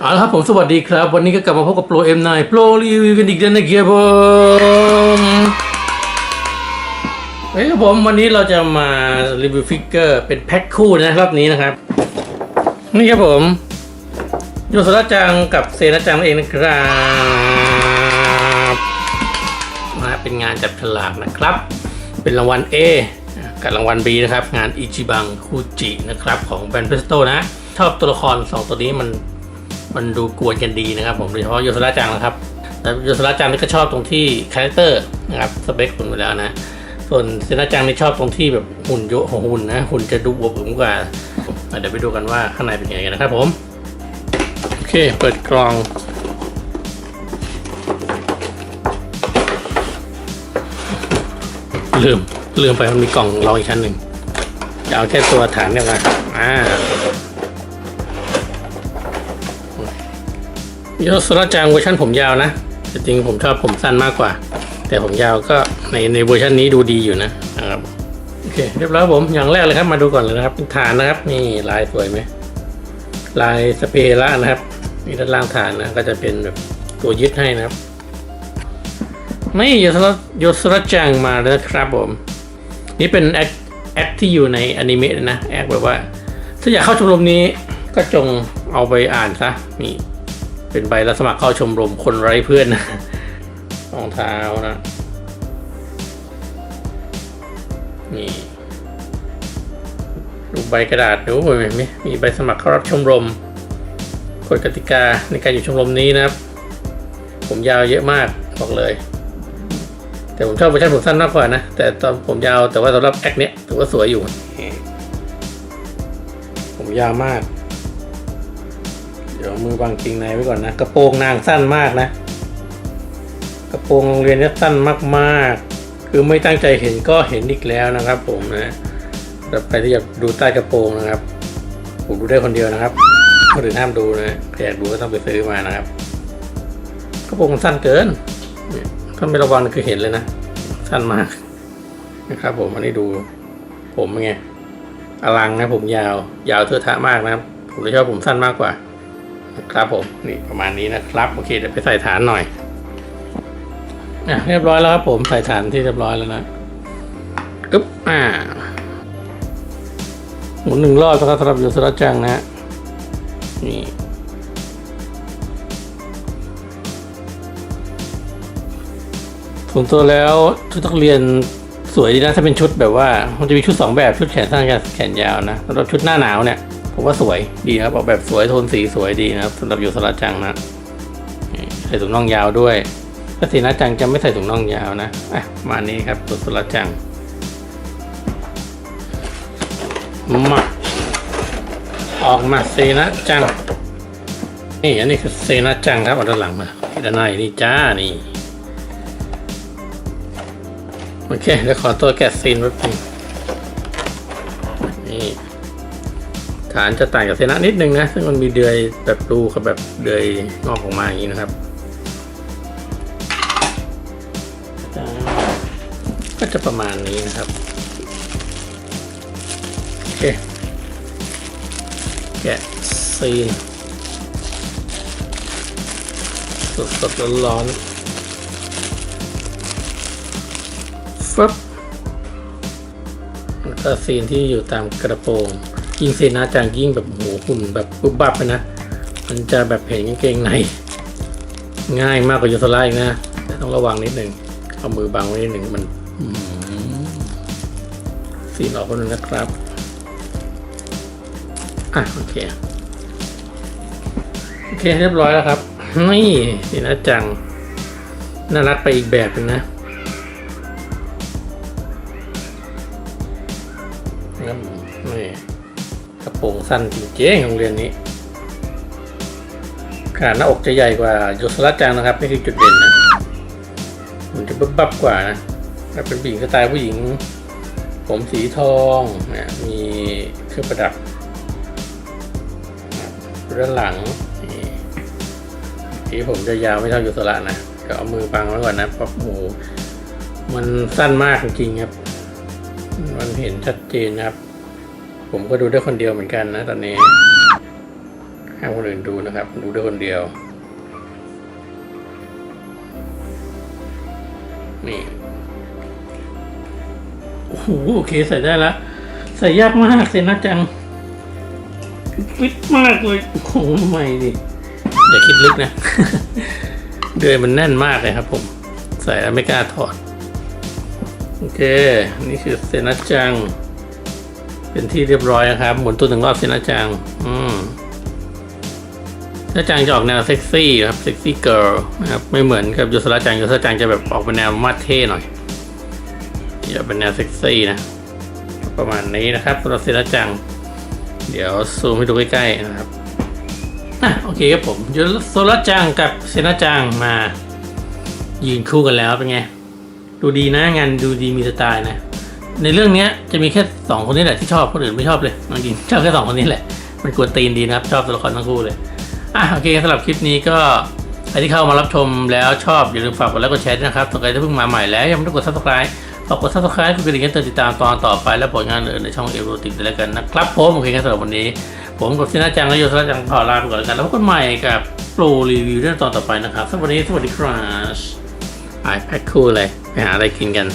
เอาละครับผมสวัสดีครับ วันนี้ก็กลับมาพบกับโปร M9 โปรรีวิวกันอีกแล้วนะครับผมเฮ้ยผมวันนี้เราจะมารีวิวฟิกเกอร์เป็นแพ็คคู่นะครับนี้นะครับ นี่ครับผมโยสระจังกับเซนะจังเองนะครับมาเป็นงานจับฉลากนะครับ เป็นรางวัล A กับรางวัล B นะครับ งานอิจิบังคูจินะครับ ของแบรนด์เพสโตนะ ชอบตัวละคร 2 ตัวนี้มัน มันดูกวนกันดีนะครับผมโดยเฉพาะโยสระจังนะครับแล้วโยสระจังนี่ก็ชอบตรงที่คาแรคเตอร์นะครับสเปคหุ่นไปแล้วนะ ส่วนเซนาจังนี่ชอบตรงที่แบบหุ่นเยอะของหุ่นนะหุ่นจะดูอวบอุ่นกว่าเดี๋ยวไปดูกันว่าข้างในเป็นยังไงกันนะครับผมโอเคเปิดกล่องลืมลืมไปมันมีกล่องรองอีกชั้นหนึ่งจะเอาแค่ตัวฐานเนี่ยมาอ่า ยสระจังเวอร์ชันผมยาวนะแต่จริงผมชอบผมสั้นมากกว่า แต่ผมยาวก็ในในเวอร์ชันนี้ดูดีอยู่นะครับโอเคเรียบร้อยผมอย่างแรกเลยครับมาดูก่อนเลยนะครับฐานนะครับ นี่ลายสวยไหมลายสเปรล่านะครับนี่ด้านล่างฐานนะก็จะเป็นแบบตัวยึดให้นะครับไม่ยสรยสรจังมาแล้วครับผม นี่เป็นแอคแอคที่อยู่ในอนิเมะนะแอคแบบว่า ถ้าอยากเข้าชมรมนี้ก็จงเอาไปอ่านซะนี่ เป็นใบรับสมัครเข้าชมรมคนไร้เพื่อนรองเท้านะนี่ดูใบกระดาษดูเห็นไหมมีใบสมัครเข้ารับชมรมกฎกติกาในการอยู่ชมรมนี้นะครับ ผมยาวเยอะมากบอกเลย แต่ผมชอบเวอร์ชันผมสั้นมากกว่านะ แต่ตอนผมยาวแต่ว่าสำหรับแอคเนี้ยถือว่าสวยอยู่ ผมยาวมาก เดี๋ยวมือบังกิงในไว้ก่อนนะ กระโปรงนางสั้นมากนะ กระโปรงโรงเรียนเนี่ยสั้นมากๆ คือไม่ตั้งใจเห็นก็เห็นอีกแล้วนะครับ ผมนะแต่ใครที่อยากดูใต้กระโปรงนะครับ ผมดูได้คนเดียวนะครับคนอื่นห้ามดูนะใครอยากดูก็ต้องไปซื้อมานะครับ กระโปรงสั้นเกินเนี่ยถ้าไม่ระวังคือเห็นเลยนะ สั้นมากนะครับ ผมอันนี้ดู ผมเป็นไงอลังนะผมยาว ยาวเทอะทะมากนะครับ ผมเลยชอบผมสั้นมากกว่า ครับผมนี่ประมาณนี้นะครับโอเคเดี๋ยวไปใส่ฐานหน่อยอะเรียบร้อยแล้วครับผมใส่ฐานที่เรียบร้อยแล้วนะอึ๊บอ่าหมุนหนึ่งรอบนะครับสำหรับโยสระจังนะฮะนี่ส่วนตัวแล้วชุดนักเรียนสวยดีนะถ้าเป็นชุดแบบว่า มันจะมีชุดสองแบบชุดแขนสั้นกับแขนยาวนะสำหรับชุดหน้าหนาวเนี่ย ผมว่าสวยดีครับออกแบบสวยโทนสีสวยดีนะครับสำหรับโยสระจังนะใส่ถุงน่องยาวด้วยถ้าสีนะจังจะไม่ใส่ถุงน่องยาวนะอะมานี้ครับโยสระจังมาออกมาสีนะจัง นี่อันนี้คือสีนะจังครับเอาด้านหลังมาด้านในนี่จ้านี่โอเคเดี๋ยวขอตัวแกะซีนแป๊บนึงนี่ ฐานจะต่างจากเซนะนิดนึงนะ ซึ่งมันมีเดือยแบบรูกับแบบเดือยงอกออกมาอย่างนี้นะครับ ก็จะประมาณนี้นะครับโอเคแกะซีนสดสดร้อนร้อนฟึบแล้วก็ซีนที่อยู่ตามกระโปรง ยิ่งเซนาจางยิ่งแบบโหหุ่นแบบปุ๊บบับไปนะ มันจะแบบเห็นกางเกงใน ง่ายมากกว่ายูโซล่าอีกนะแต่ต้องระวังนิดหนึ่งเอามือบังไว้นิดหนึ่งมันอื้อหือสีออกคนนึงนะครับ อะโอเค โอเคเรียบร้อยแล้วครับ นี่สีนาจัง น่ารักไปอีกแบบนึงนะนี่ กระโปรงสั้นจริงๆโรงเรียนนี้ขนาดหน้าอกจะใหญ่กว่าโยสระจังนะครับนี่คือจุดเด่นนะมันจะบับบับกว่านะถ้าเป็นผู้หญิงสไตล์ผู้หญิง ผมสีทองนะมีเครื่องประดับด้านหลังนี่ที่ผมจะยาวไม่เท่าโยสระนะก็เอามือบังไว้ก่อนนะเพราะโอ้โหมันสั้นมากจริงครับ มันเห็นชัดเจนนะครับ ผมก็ดูได้คนเดียวเหมือนกันนะตอนนี้ให้คนอื่นดูนะครับ ดูได้คนเดียว นี่โอ้โหโอเคใส่ได้ละใส่ยากมากเซนะจังฟิตมากเลยโอ้โหใหม่ดิอย่าคิดลึกนะเดือยมันแน่นมากเลยครับผม ใส่แล้วไม่กล้าถอด โอเค นี่คือเซนะจัง เป็นที่เรียบร้อยนะครับ หมุนตัวหนึ่งรอบเซนะจังอืมเซนจังจะออกแนวเซ็กซี่ครับเซ็กซี่เกิร์ลนะครับไม่เหมือนกับยูสระจังยูสระจังจะแบบออกเป็นแนวมาเท่หน่อยอย่าเป็นแนวเซ็กซี่นะประมาณนี้นะครับสำหรับเซนะจัง เดี๋ยวซูมให้ดูใกล้ๆนะครับอะโอเคครับผมยูโซระจังกับเซนจังมายืนคู่กันแล้วเป็นไง ดูดีนะงานดูดีมีสไตล์นะ ในเรื่องเนี้ยจะมีแค่สองคนนี้แหละที่ชอบคนอื่นไม่ชอบเลยจริงชอบแค่สองคนนี้แหละ มันกวนตีนดีนะครับ ชอบตัวละครทั้งคู่เลยอะโอเคสำหรับคลิปนี้ก็ใครที่เข้ามารับชมแล้วชอบอย่าลืมฝากกดไลค์กดแชร์ด้วยนะครับสำหรับใครที่เพิ่งมาใหม่แล้วยังไม่ได้กด subscribe ฝากกด subscribe เพื่อเป็นกำลังใจติดตามตอนต่อไปและผลงานอื่นในช่องเอโรติกด้วยแล้วกันนะครับผมโอเคครับสำหรับวันนี้ ผมกับซินาจังและโยสระจังขอลาไปก่อนแล้วกันแล้วพบกันใหม่กับโปรรีวิวเรื่องตอนต่อไปนะครับสำหรับวันนี้สวัสดีครับ iPad คู่เลยไปหาอะไรกินกัน